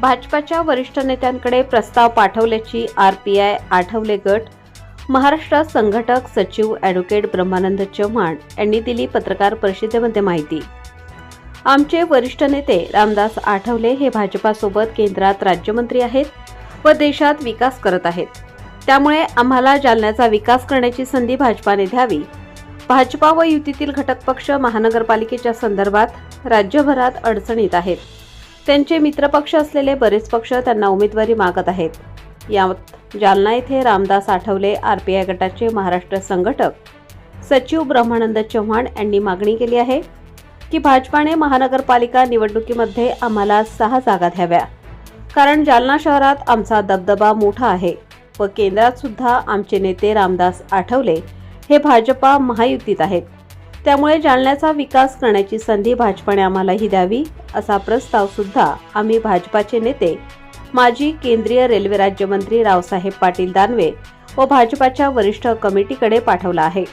भाजपाच्या वरिष्ठ नेत्यांकडे प्रस्ताव पाठवल्याची आर पी आय आठवले गट महाराष्ट्र संघटक सचिव ॲडव्होकेट ब्रह्मानंद चव्हाण यांनी दिली पत्रकार परिषदेमध्ये माहिती. आमचे वरिष्ठ नेते रामदास आठवले हे भाजपासोबत केंद्रात राज्यमंत्री आहेत व देशात विकास करत आहेत. त्यामुळे आम्हाला जालन्याचा विकास करण्याची संधी भाजपाने द्यावी. भाजपा व युतीतील घटक पक्ष महानगरपालिकेच्या संदर्भात राज्यभरात अडचणीत आहेत. त्यांचे मित्रपक्ष असलेले बरेच पक्ष त्यांना उमेदवारी मागत आहेत. यात जालना येथे रामदास आठवले आरपीआय गटाचे महाराष्ट्र संघटक सचिव ब्रह्मानंद चव्हाण यांनी मागणी केली आहे की भाजपाने महानगरपालिका निवडणुकीमध्ये आम्हाला सहा जागा द्याव्या. कारण जालना शहरात आमचा दबदबा मोठा आहे व केंद्रात सुद्धा आमचे नेते रामदास आठवले हे भाजपा महायुतीत आहेत. त्यामुळे जालन्याचा विकास करण्याची संधी भाजपाने आम्हालाही द्यावी असा प्रस्ताव सुद्धा आम्ही भाजपाचे नेते माजी केंद्रीय रेल्वे राज्यमंत्री रावसाहेब पाटील दानवे व भाजपाच्या वरिष्ठ कमिटीकडे पाठवला आहे.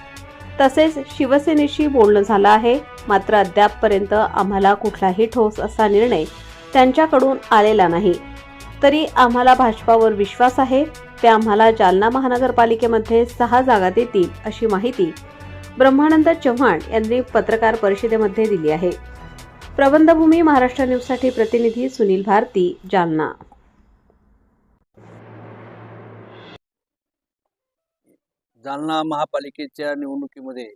तसेच शिवसेनेशी बोलणं झालं आहे मात्र अद्यापपर्यंत आम्हाला कुठलाही ठोस असा निर्णय त्यांच्याकडून आलेला नाही. तरी आम्हाला भाजपावर विश्वास आहे ते आम्हाला जालना महानगरपालिकेमध्ये सहा जागा देतील अशी माहिती ब्रह्मानंद चव्हाण यांनी पत्रकार परिषदेमध्ये दिली आहे. प्रबंधभूमी महाराष्ट्र न्यूजसाठी प्रतिनिधी सुनील भारती जालना. जालना महापालिकेच्या निवडणुकीमध्ये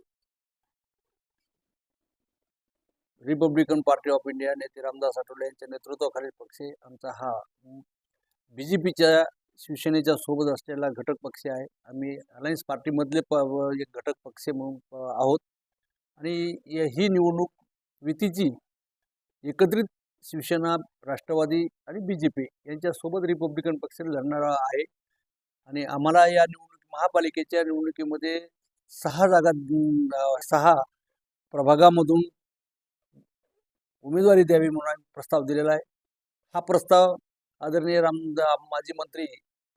रिपब्लिकन पार्टी ऑफ इंडिया नेते रामदास आठवले यांच्या नेतृत्वाखालील पक्ष आमचा हा बी जे पीच्या शिवसेनेच्या सोबत असलेला घटक पक्ष आहे. आम्ही अलायन्स पार्टीमधले प एक घटक पक्ष म्हणून आहोत. आणि ही निवडणूक युतीची एकत्रित शिवसेना राष्ट्रवादी आणि बी जे पी यांच्यासोबत रिपब्लिकन पक्ष लढणारा आहे. आणि आम्हाला या निवडणूक महापालिकेच्या निवडणुकीमध्ये सहा जागा सहा प्रभागामधून उमेदवारी द्यावी म्हणून आम्ही प्रस्ताव दिलेला आहे. हा प्रस्ताव आदरणीय राम माजी मंत्री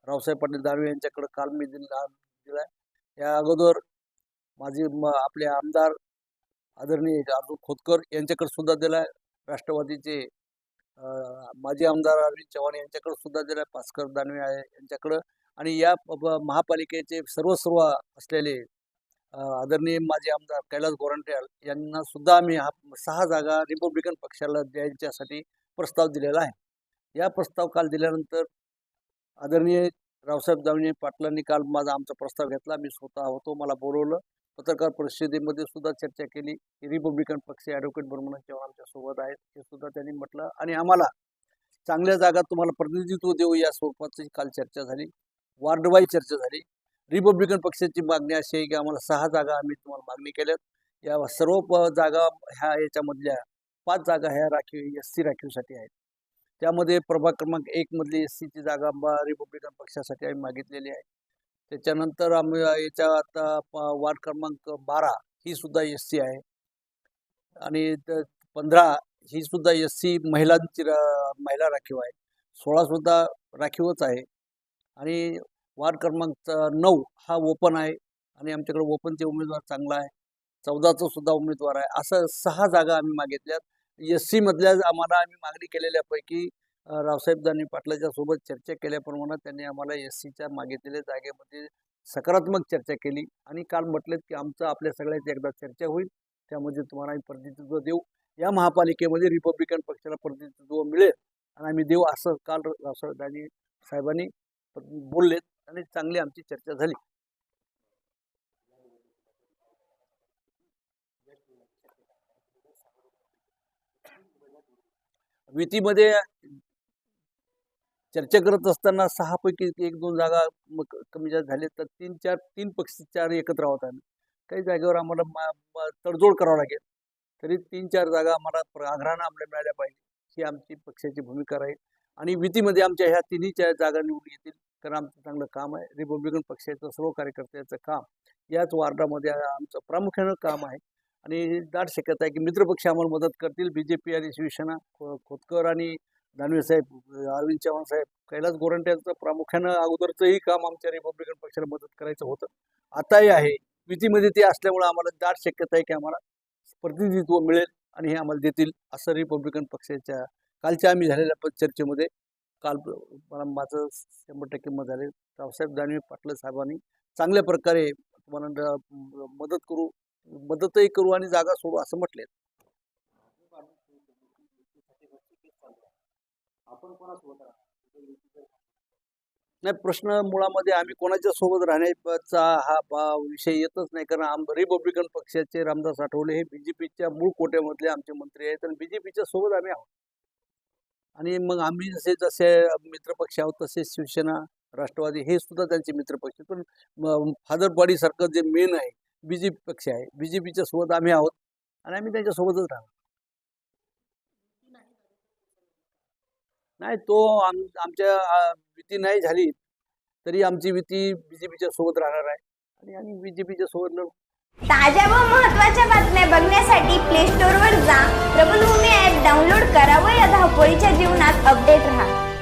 रावसाहेब पाटील दानवे यांच्याकडे काल मी दिला दिला आहे या अगोदर माझे म आपले आमदार आदरणीय अर्जुन खोतकर यांच्याकडे सुद्धा दिला आहे राष्ट्रवादीचे माजी आमदार अरविंद चव्हाण यांच्याकडे सुद्धा दिला आहे भास्कर दानवे आहे यांच्याकडं. आणि या महापालिकेचे सर्व महापालिकेचे सर्वस्व असलेले आदरणीय माजी आमदार कैलास गोरंट्याल यांना सुद्धा आम्ही हा सहा जागा रिपब्लिकन पक्षाला द्यायच्यासाठी प्रस्ताव दिलेला आहे. या प्रस्ताव काल दिल्यानंतर आदरणीय रावसाहेब दावणे पाटलांनी काल माझा आमचा प्रस्ताव घेतला. मी स्वतः होतो मला बोलवलं. पत्रकार परिषदेमध्ये सुद्धा चर्चा केली. की रिपब्लिकन पक्ष ॲडव्होकेट बर्मन जेव्हा आमच्यासोबत आहेत. हे सुद्धा त्यांनी म्हटलं. आणि आम्हाला चांगल्या जागा तुम्हाला प्रतिनिधित्व देऊ या स्वरूपाची काल चर्चा झाली. वार्डवाई चर्चा झाली. रिपब्लिकन पक्षाची मागणी अशी आहे की आम्हाला सहा जागा आम्ही तुम्हाला मागणी केल्यात. या सर्व प- जागा ह्या याच्यामधल्या पाच जागा ह्या राखीव एस सी राखीवसाठी आहेत. त्यामध्ये प्रभाग क्रमांक एकमधली एस सीची जागा ब- रिपब्लिकन पक्षासाठी आम्ही मागितलेली आहे. त्याच्यानंतर आम्ही याच्या आता प- वार्ड क्रमांक बारा ही सुद्धा एस सी आहे. आणि पंधरा ही सुद्धा एस सी महिलांची रा- महिला राखीव आहे. सोळा सुद्धा राखीवच आहे. आणि वार्ड क्रमांक नऊ हा ओपन आहे. आणि आमच्याकडे ओपनचे उमेदवार चांगला आहे. चौदाचा सुद्धा उमेदवार आहे. असं सहा जागा आम्ही मागितल्यात. एस सी मधल्या आम्हाला आम्ही मागणी केलेल्यापैकी रावसाहेब दानवे पाटलाच्या सोबत चर्चा केल्याप्रमाणे त्यांनी आम्हाला एस सीच्या मागितलेल्या जागेमध्ये सकारात्मक चर्चा केली आणि काल म्हटलेत की आमचं आपल्या सगळ्याची एकदा चर्चा होईल त्यामध्ये तुम्हाला आम्ही प्रतिनिधित्व देऊ. या महापालिकेमध्ये रिपब्लिकन पक्षाला प्रतिनिधित्व मिळेल आणि आम्ही देऊ असं काल रावसाहेब दानवे साहेबांनी बोललेत आणि चांगली आमची चर्चा झाली. युतीमध्ये चर्चा करत असताना सहापैकी एक दोन जागा मग कमी जास्त झाले तर तीन चार तीन पक्ष चार एकत्र आहोत आम्ही काही जागेवर आम्हाला मा- तडजोड करावं लागेल. तरी तीन चार जागा आम्हाला आग्रहानं आम्हाला मिळाल्या पाहिजे. ही आमची पक्षाची भूमिका राहील. आणि युतीमध्ये आमच्या ह्या तिन्ही चार जागा निवडून येतील कारण आमचं चांगलं काम आहे. रिपब्लिकन पक्षाचं सर्व कार्यकर्त्याचं काम याच वार्डामध्ये आमचं प्रामुख्यानं काम आहे. आणि दाट शक्यता आहे की मित्रपक्ष आम्हाला मदत करतील. बी जे पी आणि शिवसेना खो खोतकर आणि दानवे साहेब अरविंद चव्हाण साहेब कैलास गोरंट्यांचं प्रामुख्यानं अगोदरचंही काम आमच्या रिपब्लिकन पक्षाला मदत करायचं होतं. आताही आहे. युतीमध्ये ते असल्यामुळे आम्हाला दाट शक्यता आहे की आम्हाला प्रतिनिधित्व मिळेल आणि हे आम्हाला देतील असं रिपब्लिकन पक्षाच्या कालच्या आम्ही झालेल्या प- चर्चेमध्ये काल मला माझं शंभर टक्के मत झाले. रावसाहेब दानवे पाटलं साहेबांनी चांगल्या प्रकारे तुम्हाला मदत करू मदतही करू आणि जागा सोडू असं म्हटले नाही प्रश्न मुळामध्ये आम्ही कोणाच्या सोबत राहण्याचा हा विषय येतच नाही. कारण आम रिपब्लिकन पक्षाचे रामदास आठवले हे बीजेपीच्या मूळ कोट्यामधले आमचे मंत्री आहेत. आणि बीजेपीच्या सोबत आम्ही आहोत. आणि मग आम्ही जसे जसे मित्रपक्ष आहोत तसे शिवसेना राष्ट्रवादी हे सुद्धा त्यांचे मित्रपक्ष पण फादर बॉडी सारखं जे मेन आहे बीजेपी पक्ष आहे. बीजेपीच्या सोबत आम्ही आहोत आणि आम्ही त्यांच्या सोबतच राहणार. नाही तो आम आमच्या भीती नाही झाली तरी आमची भीती बी जे पीच्या सोबत राहणार आहे आणि आम्ही बीजेपीच्या सोबत लढू. ताज्या व महत्त्वाच्या बातम्या बघण्यासाठी प्ले स्टोअरवर जा. प्रबलभूमी ॲप डाउनलोड करा व या धावपळीच्या जीवनात अपडेट राहा.